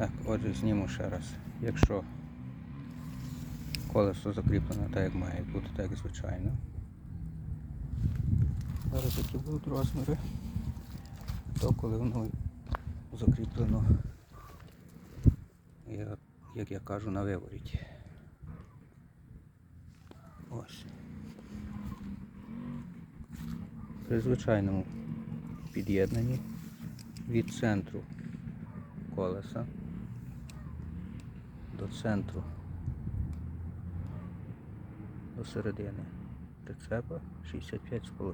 Так, отже, зніму ще раз. Якщо колесо закріплено так, як має бути, так як звичайно. Зараз які будуть розміри, то коли воно закріплено, як я кажу, на виворіті. Ось. При звичайному під'єднанні від центру колеса до центру до середини прицепа 65,5.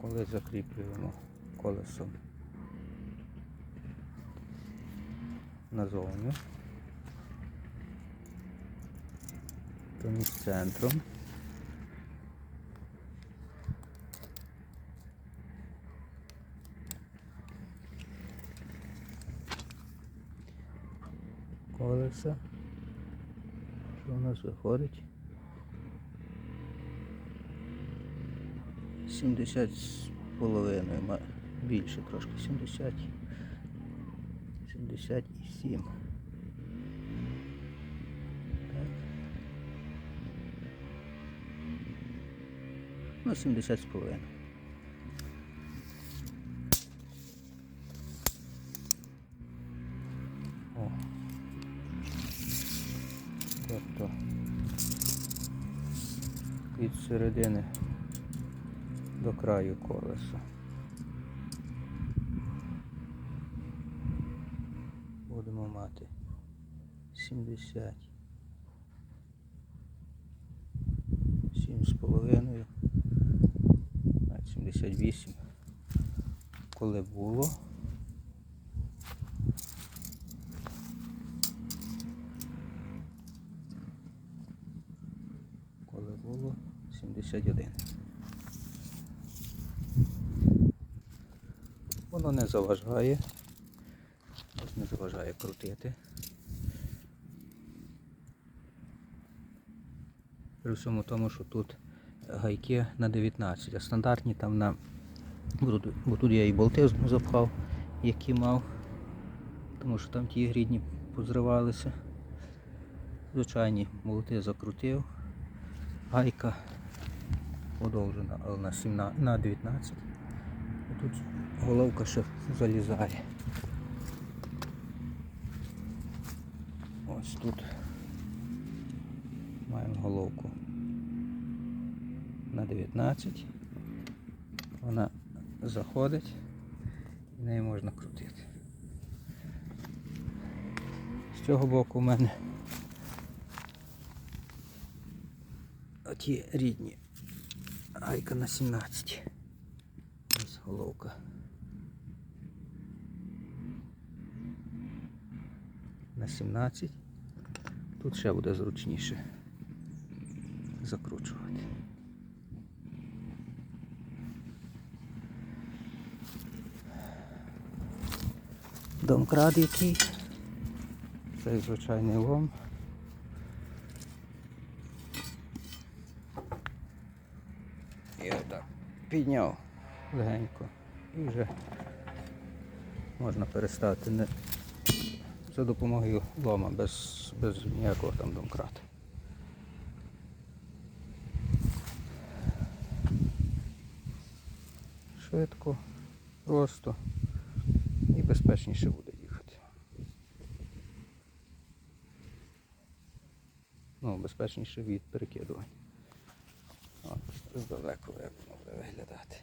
Коли закріплюємо колесо назовні, то між центром колеса. Що у нас виходить? 70 з половиною, більше трошки, 70. 77. Так. Ну, 70 з половиною. Від середини до краю колеса. Будемо мати 70. 7 з половиною. навіть 78. Коли було. коли було 71. Воно не заважає. Не заважає крутити. При всьому тому, що тут гайки на 19, а стандартні там на. Бо тут я і болти запхав, які мав, тому що там ті грідні позривалися. Звичайні болти закрутив. Гайка подовжена, але на 17, на 19. І тут головка ще залізає. Ось тут маємо головку на 19. Вона заходить і нею можна крутити. З цього боку у мене Оті рідні. Айка на 17. Ось головка. На 17. Тут ще буде зручніше закручувати. Домкрат який. Цей звичайний лом. І отак підняв легенько і вже можна перестати не за допомогою лома, без, без ніякого там домкрата. Швидко, просто і безпечніше буде їхати. Ну, безпечніше від перекидувань. Здалеку як воно буде виглядати.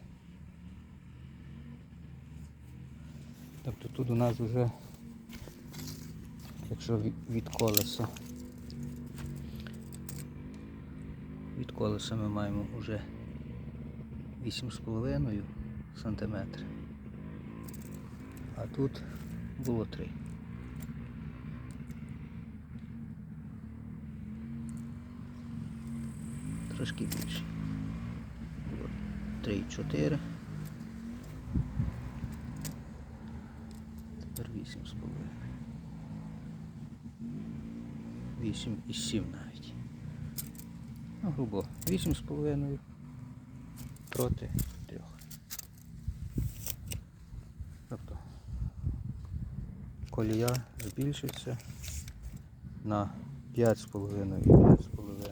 Тобто тут у нас вже, якщо від колеса, від колеса ми маємо вже 8,5 см. А тут було 3. Трошки більше. Було 3,4. Тепер 8,5. 8,7 навіть. Ну, грубо, 8,5 проти 3. Тобто колія збільшиться на 5,5 і 5,5